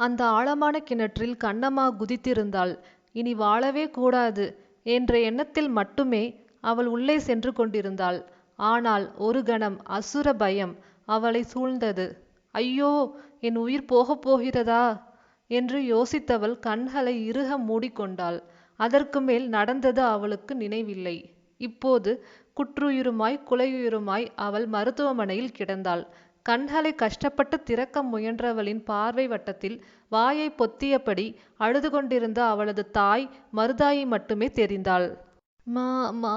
அந்த ஆழமான கிணற்றில் கண்ணம்மா குதித்திருந்தாள். இனி வாழவே கூடாது. என்ற எண்ணத்தில் மட்டுமே அவள் உள்ளே சென்று கொண்டிருந்தாள். ஆனால் ஒரு கணம் அசுர பயம் அவளை சூழ்ந்தது. ஐயோ என் உயிர் போகப் போகிறதா? என்று யோசித்தவள் கண்களை இறுக மூடிக்கொண்டாள். அதற்கு மேல் நடந்தது அவளுக்கு நினைவில்லை. இப்போது குற்றுயிருமாய் குலையுயிருமாய் அவள் மருத்துவமனையில் கிடந்தாள். கண்களை கஷ்டப்பட்டு திறக்க முயன்றவளின் பார்வை வட்டத்தில் வாயை பொத்தியபடி அழுது கொண்டிருந்த அவளது தாய் மருதாயி மட்டுமே தெரிந்தாள். மா மா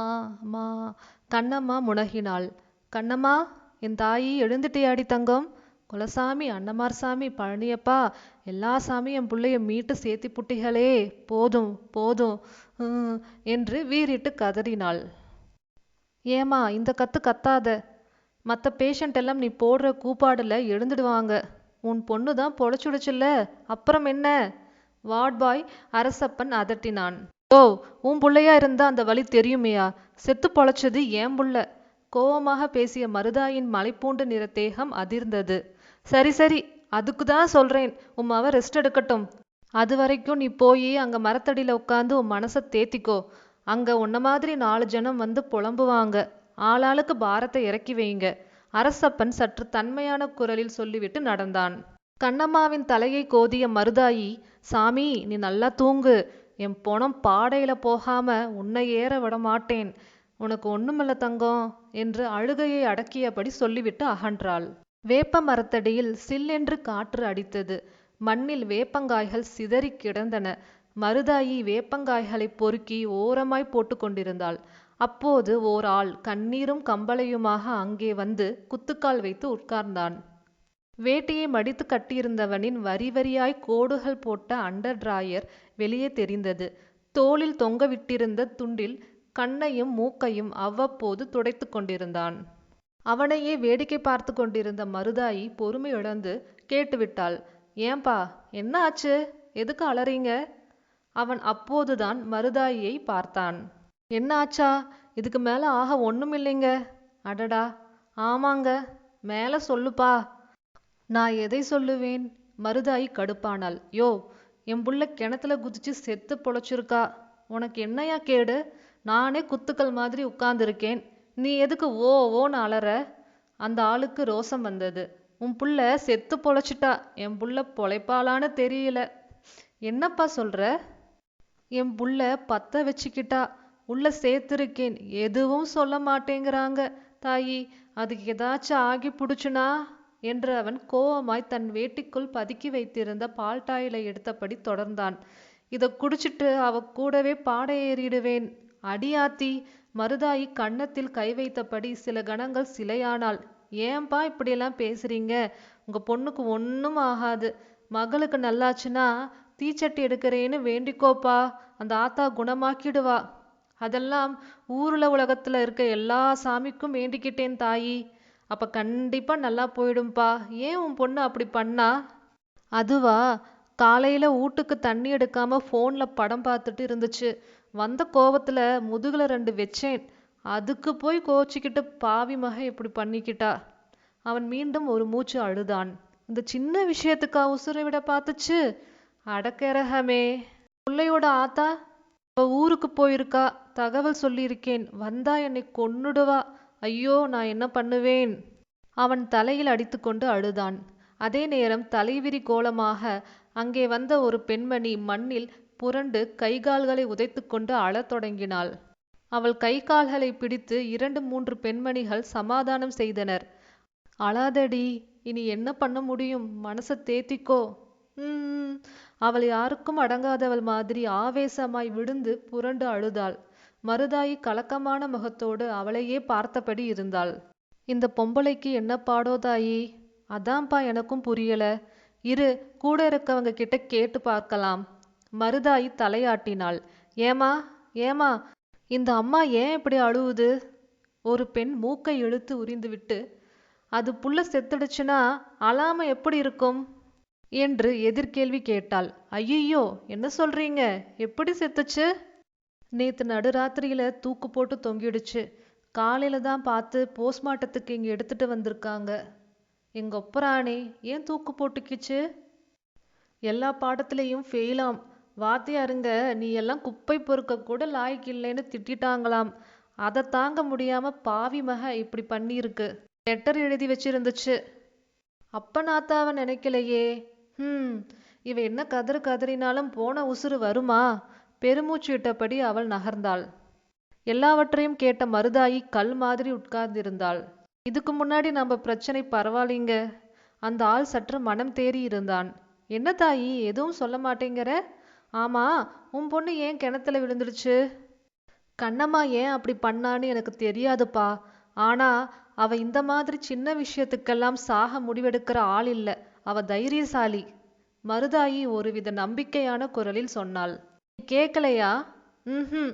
மா கண்ணம்மா முனகினாள். கண்ணம்மா என் தாயி எழுந்துட்டியாடி தங்கம். குலசாமி அன்னமார் சாமி பழனியப்பா எல்லா சாமி என் பிள்ளைய மீட்டு சேர்த்தி புட்டிகளே. போதும் போதும் என்று வீறிட்டு கதறினாள். ஏமா இந்த கத்து கத்தாத. மற்ற பேஷண்ட் எல்லாம் நீ போடுற கூப்பாடுல எழுந்துடுவாங்க. உன் பொண்ணு தான் பொழைச்சுடுச்சுல்ல அப்புறம் என்ன? Ward boy Arasappan அதட்டினான். ஓ உன் புள்ளையா இருந்தா அந்த வழி தெரியுமையா? செத்து பொழைச்சது ஏன் புள்ள? கோவமாக பேசிய மருதாயின் மலைப்பூண்டு நிற தேகம் அதிர்ந்தது. சரி சரி அதுக்கு தான் சொல்றேன். உன் அவ ரெஸ்ட் எடுக்கட்டும். அது வரைக்கும் நீ போய் அங்க மரத்தடியில உட்காந்து உன் மனசை தேத்திக்கோ. அங்க உன்ன மாதிரி நாலு ஜனம் வந்து புலம்புவாங்க. ஆளாளுக்கு பாரத்தை இறக்கி வைங்க அரசப்பன் சற்று தன்மையான குரலில் சொல்லிவிட்டு நடந்தான். கண்ணம்மாவின் தலையை கோதிய மருதாயி சாமி நீ நல்லா தூங்கு. என் பொணம் பாடையில போகாம உன்னை ஏற விட மாட்டேன். உனக்கு ஒண்ணுமில்ல தங்கம் என்று அழுகையை அடக்கியபடி சொல்லிவிட்டு அகன்றாள். வேப்ப மரத்தடியில் சில்லென்று காற்று அடித்தது. மண்ணில் வேப்பங்காய்கள் சிதறிக் கிடந்தன. மருதாயி வேப்பங்காய்களை பொறுக்கி ஓரமாய் போட்டு கொண்டிருந்தாள். அப்போது ஓர் ஆள் கண்ணீரும் கம்பளையுமாக அங்கே வந்து குத்துக்கால் வைத்து உட்கார்ந்தான். வேட்டியை மடித்து கட்டியிருந்தவனின் வரி வரியாய் கோடுகள் போட்ட அண்டர் டிராயர் வெளியே தெரிந்தது. தோளில் தொங்கவிட்டிருந்த துண்டில் கண்ணையும் மூக்கையும் அவ்வப்போது துடைத்து கொண்டிருந்தான். அவனையே வேடிக்கை பார்த்து கொண்டிருந்த மருதாயி பொறுமை இழந்து கேட்டுவிட்டாள். ஏன்பா என்ன ஆச்சு? எதுக்கு அலறீங்க? அவன் அப்போதுதான் மருதாயியை பார்த்தான். என்ன ஆச்சா இதுக்கு மேல ஆக ஒன்றுமில்லைங்க அடடா. ஆமாங்க. மேல சொல்லுப்பா. நான் எதை சொல்லுவேன்? மருதாயி கடுப்பானாள். யோ என் புள்ள கிணத்துல குதிச்சு செத்து பொழைச்சிருக்கா. உனக்கு என்னையா கேடு? நானே குத்துக்கள் மாதிரி உட்கார்ந்துருக்கேன். நீ எதுக்கு ஓ ஓன்னு அலற? அந்த ஆளுக்கு ரோசம் வந்தது. உன் புள்ள செத்து பொழைச்சிட்டா. என் புள்ள பொழைப்பாளான்னு தெரியல. என்னப்பா சொல்ற? என் புள்ள பத்த வச்சுக்கிட்டா. உள்ள சேர்த்திருக்கேன். எதுவும் சொல்ல மாட்டேங்கிறாங்க. தாயி அதுக்கு ஏதாச்சும் ஆகி புடிச்சுனா? என்று அவன் கோவமாய் தன் வேட்டிக்குள் பதுக்கி வைத்திருந்த பால்டாயிலை எடுத்தபடி தொடர்ந்தான். இதை குடிச்சிட்டு அவ கூடவே பாட ஏறிடுவேன். அடியாத்தி மருதாயி கன்னத்தில் கை வைத்தபடி சில கணங்கள் சிலையானாள். ஏன்பா இப்படியெல்லாம் பேசுறீங்க? உங்க பொண்ணுக்கு ஒன்றும் ஆகாது. மகளுக்கு நல்லாச்சுன்னா தீச்சட்டி எடுக்கிறேன்னு வேண்டிக்கோப்பா. அந்த ஆத்தா குணமாக்கிடுவா. அதெல்லாம் ஊரில் உலகத்துல இருக்க எல்லா சாமிக்கும் வேண்டிக்கிட்டேன் தாயி. அப்ப கண்டிப்பா நல்லா போயிடும்பா. ஏன் உன் பொண்ணு அப்படி பண்ணா? அதுவா காலையில வீட்டுக்கு தண்ணி எடுக்காம போன்ல படம் பார்த்துட்டு இருந்துச்சு. வந்த கோவத்துல முதுகுல ரெண்டு வச்சேன். அதுக்கு போய் கோச்சிக்கிட்டு பாவி மக இப்படி பண்ணிக்கிட்டா. அவன் மீண்டும் ஒரு மூச்சு அழுதான். இந்த சின்ன விஷயத்துக்கா உசுரை விட பார்த்துச்சு. அடக்கரகமே. பிள்ளையோட ஆத்தா அவ ஊருக்கு போயிருக்கா. தகவல் சொல்லியிருக்கேன். வந்தா என்னை கொன்னுடுவா. ஐயோ நான் என்ன பண்ணுவேன்? அவன் தலையில் அடித்துக்கொண்டு அழுதான். அதே நேரம் தலைவிரி கோலமாக அங்கே வந்த ஒரு பெண்மணி மண்ணில் புரண்டு கைகால்களை உதைத்துக்கொண்டு அழத் தொடங்கினாள். அவள் கை கால்களை பிடித்து இரண்டு மூன்று பெண்மணிகள் சமாதானம் செய்தனர். அழாதடி இனி என்ன பண்ண முடியும்? மனச தேத்திக்கோ. உம். அவள் யாருக்கும் அடங்காதவள் மாதிரி ஆவேசமாய் விழுந்து புரண்டு அழுதாள். மருதாயி கலக்கமான முகத்தோடு அவளையே பார்த்தபடி இருந்தாள். இந்த பொம்பளைக்கு என்ன பாடோ தாயி? அதான்ப்பா எனக்கும் புரியல. இரு கூட இருக்கவங்க கிட்ட கேட்டு பார்க்கலாம். மருதாயி தலையாட்டினாள். ஏமா ஏமா இந்த அம்மா ஏன் இப்படி அழுவுது? ஒரு பெண் மூக்கை இழுத்து உரிந்துவிட்டு அது புள்ள செத்துடுச்சுன்னா அழாம எப்படி இருக்கும்? என்று எதிர்கேள்வி கேட்டாள். ஐயையோ என்ன சொல்றீங்க? எப்படி செத்துச்சு? நேத்து நடுராத்திரியில தூக்கு போட்டு தொங்கிடுச்சு. காலையில தான் பார்த்து போஸ்ட்மார்ட்டத்துக்கு இங்க எடுத்துட்டு வந்திருக்காங்க. எங்க ஒப்பராணி ஏன் தூக்கு போட்டுக்கிச்சு? எல்லா பாடத்திலையும் ஃபெயிலாம் வாத்தியாருங்க நீ எல்லாம் குப்பை பொறுக்க கூட லாய்க்கு இல்லைன்னு திட்டிட்டாங்களாம். அதை தாங்க முடியாம பாவி மக இப்படி பண்ணியிருக்கு. லெட்டர் எழுதி வச்சிருந்துச்சு. அப்ப நாத்தாவை நினைக்கலையே. ஹம் இவ என்ன கதறு கதறினாலும் போன உசுறு வருமா? பெருமூச்சு விட்டபடி அவள் நகர்ந்தாள். எல்லாவற்றையும் கேட்ட மருதாயி கல் மாதிரி உட்கார்ந்திருந்தாள். இதுக்கு முன்னாடி நம்ம பிரச்சனை பரவாயில்லைங்க. அந்த ஆள் சற்று மனம் தேறி இருந்தான். என்ன தாயி எதுவும் சொல்ல மாட்டேங்கிற? ஆமா உன் பொண்ணு ஏன் கிணத்துல விழுந்துடுச்சு? கண்ணம்மா ஏன் அப்படி பண்ணான்னு எனக்கு தெரியாதுப்பா. ஆனா அவ இந்த மாதிரி சின்ன விஷயத்துக்கெல்லாம் சாக முடிவெடுக்கிற ஆள் இல்ல. அவ தைரியசாலி. மருதாயி ஒருவித நம்பிக்கையான குரலில் சொன்னாள். கேக்கலையா? ம்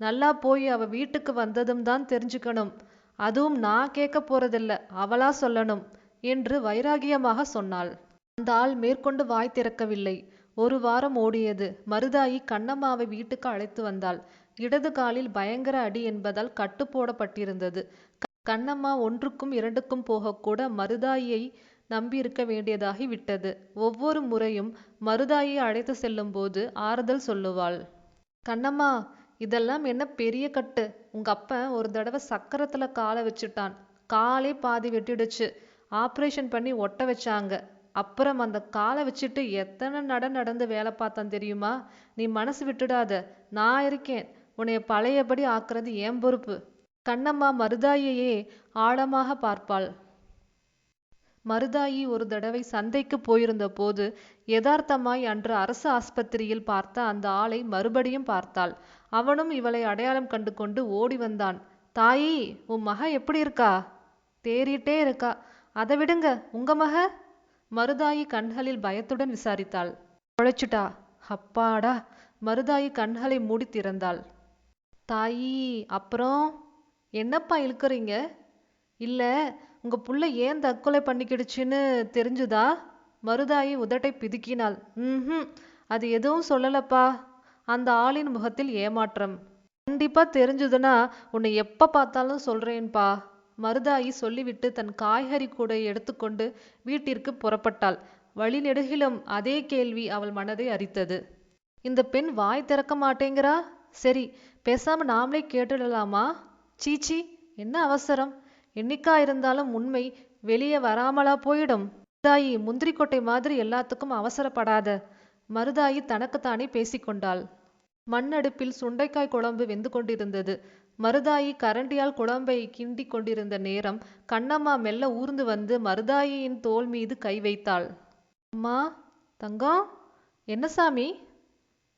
நல்லா போய் அவ வீட்டுக்கு வந்ததும் தான் தெரிஞ்சுக்கணும். அதுவும் நான் கேட்க போறதில்ல. அவளா சொல்லணும் என்று வைராகியமாக சொன்னாள். அந்த ஆள் மேற்கொண்டு வாய் திறக்கவில்லை. ஒரு வாரம் ஓடியது. மருதாயி கண்ணம்மாவை வீட்டுக்கு அழைத்து வந்தாள். இடது காலில் பயங்கர அடி என்பதால் கட்டு போடப்பட்டிருந்தது. கண்ணம்மா ஒன்றுக்கும் இரண்டுக்கும் போகக்கூட மருதாயியை நம்பியிருக்க வேண்டியதாகி விட்டது. ஒவ்வொரு முறையும் மருதாயை அழைத்து செல்லும்போது ஆறுதல் சொல்லுவாள். கண்ணம்மா இதெல்லாம் என்ன பெரிய கட்டு. உங்க அப்பன் ஒரு தடவை சக்கரத்துல காலை வச்சுட்டான். காலே பாதி வெட்டிடுச்சு. ஆப்ரேஷன் பண்ணி ஒட்ட வச்சாங்க. அப்புறம் அந்த காலை வச்சுட்டு எத்தனை நட நடந்து வேலை பார்த்தான் தெரியுமா? நீ மனசு விட்டுடாத. நான் இருக்கேன். உன்னைய பழையபடி ஆக்குறது என் பொறுப்பு. கண்ணம்மா மருதாயையே ஆழமாக பார்ப்பாள். மருதாயி ஒரு தடவை சந்தைக்கு போயிருந்த போது யதார்த்தமாய் அன்று அரசு ஆஸ்பத்திரியில் பார்த்த அந்த ஆளை மறுபடியும் பார்த்தாள். அவனும் இவளை அடையாளம் கண்டு கொண்டு ஓடி வந்தான். தாயி உன் மக எப்படி இருக்கா? தேறிட்டே இருக்கா. அதை விடுங்க உங்க மக? மருதாயி கண்களில் பயத்துடன் விசாரித்தாள். பொழைச்சுட்டா அப்பாடா! மருதாயி கண்களை மூடி திறந்தாள். தாயி அப்புறம்? என்னப்பா இழுக்கறீங்க? இல்ல உங்க புள்ள ஏன் தற்கொலை பண்ணிக்கிடுச்சுன்னு தெரிஞ்சுதா? மருதாயி உதட்டை பிதுக்கினாள். ம்ஹும் அது எதுவும் சொல்லலப்பா. அந்த ஆளின் முகத்தில் ஏமாற்றம். கண்டிப்பா தெரிஞ்சுதுன்னா உன்னை எப்ப பார்த்தாலும் சொல்றேன்பா. மருதாயி சொல்லிவிட்டு தன் காய்கறி கூடை எடுத்துக்கொண்டு வீட்டிற்கு புறப்பட்டாள். வழிநெடுகிலும் அதே கேள்வி அவள் மனதை அரித்தது. இந்த பெண் வாய் திறக்க மாட்டேங்கிறா? சரி பேசாம நாமளே கேட்டுடலாமா? சீச்சி என்ன அவசரம்? என்னைக்கா இருந்தாலும் உண்மை வெளியே வராமலா போயிடும். மருதாயி முந்திரிக்கொட்டை மாதிரி எல்லாத்துக்கும் அவசரப்படாத. மருதாயி தனக்குத்தானே பேசிக்கொண்டாள். மண்ணடுப்பில் சுண்டைக்காய் குழம்பு வெந்து கொண்டிருந்தது. மருதாயி கரண்டியால் குழம்பை கிண்டி கொண்டிருந்த நேரம் கண்ணம்மா மெல்ல ஊர்ந்து வந்து மருதாயியின் தோல் மீது கை வைத்தாள். அம்மா தங்கம் என்ன சாமி?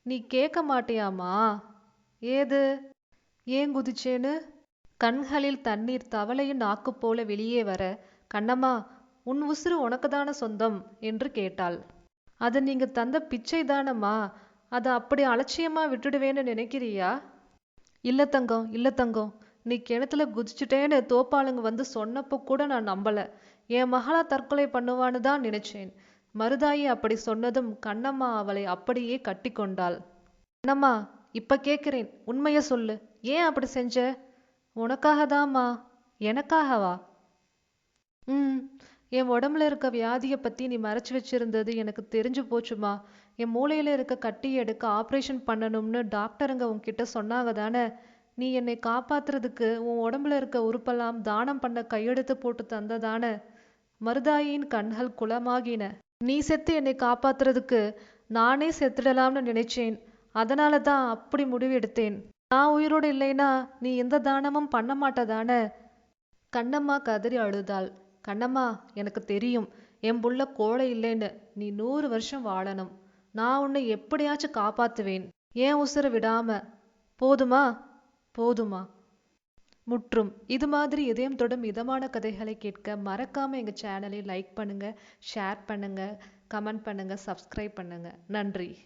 நீ கேட்க மாட்டியாமா ஏது? ஏன் குதிச்சேன்னு? கண்களில் தண்ணீர் தவளையின் நாக்கு போல வெளியே வர கண்ணம்மா உன் உசுறு உனக்குதான சொந்தம் என்று கேட்டாள். அது நீங்க தந்த பிச்சை தானம்மா அதை அப்படி அலட்சியமா விட்டுடுவேன்னு நினைக்கிறியா இல்ல தங்கம் இல்ல தங்கம். நீ கிணத்துல குதிச்சுட்டேன்னு தோப்பாளுங்க வந்து சொன்னப்போ கூட நான் நம்பல. என் மகளா தற்கொலை பண்ணுவான்னு தான் நினைச்சேன். மருதாயி அப்படி சொன்னதும் கண்ணம்மா அவளை அப்படியே கட்டி கொண்டாள். கண்ணம்மா இப்ப கேக்குறேன். உண்மைய சொல்லு. ஏன் அப்படி செஞ்ச? உனக்காக தாம்மா எனக்காகவா? ம். என் உடம்புல இருக்க வியாதியை பத்தி நீ மறைச்சு வச்சிருந்தது எனக்கு தெரிஞ்சு போச்சுமா. என் மூளையில இருக்க கட்டி எடுக்க ஆபரேஷன் பண்ணணும்னு டாக்டருங்க உன்கிட்ட சொன்னாங்க தானே. நீ என்னை காப்பாத்துறதுக்கு உன் உடம்புல இருக்க உறுப்பெல்லாம் தானம் பண்ண கையெழுத்து போட்டு தந்ததானே மருதாயின் கண்கள் குளமாகின. நீ செத்து என்னை காப்பாத்துறதுக்கு நானே செத்துடலாம்னு நினைச்சேன். அதனால தான் அப்படி முடிவெடுத்தேன். நான் உயிரோடு இல்லைனா நீ எந்த தானமும் பண்ண மாட்டதானே? கண்ணம்மா கதறி அழுதாள். கண்ணம்மா எனக்கு தெரியும். என் புள்ள கோழை இல்லைன்னு நீ நூறு வருஷம் வாழணும். நான் உன்னை எப்படியாச்சும் காப்பாத்துவேன். ஏன் உசுர விடாம? போதுமா? போதுமா? முற்றும். இது மாதிரி இதயம் தொடும் இதமான கதைகளை கேட்க மறக்காம எங்க சேனலை லைக் பண்ணுங்க ஷேர் பண்ணுங்க கமெண்ட் பண்ணுங்க சப்ஸ்கிரைப் பண்ணுங்க. நன்றி.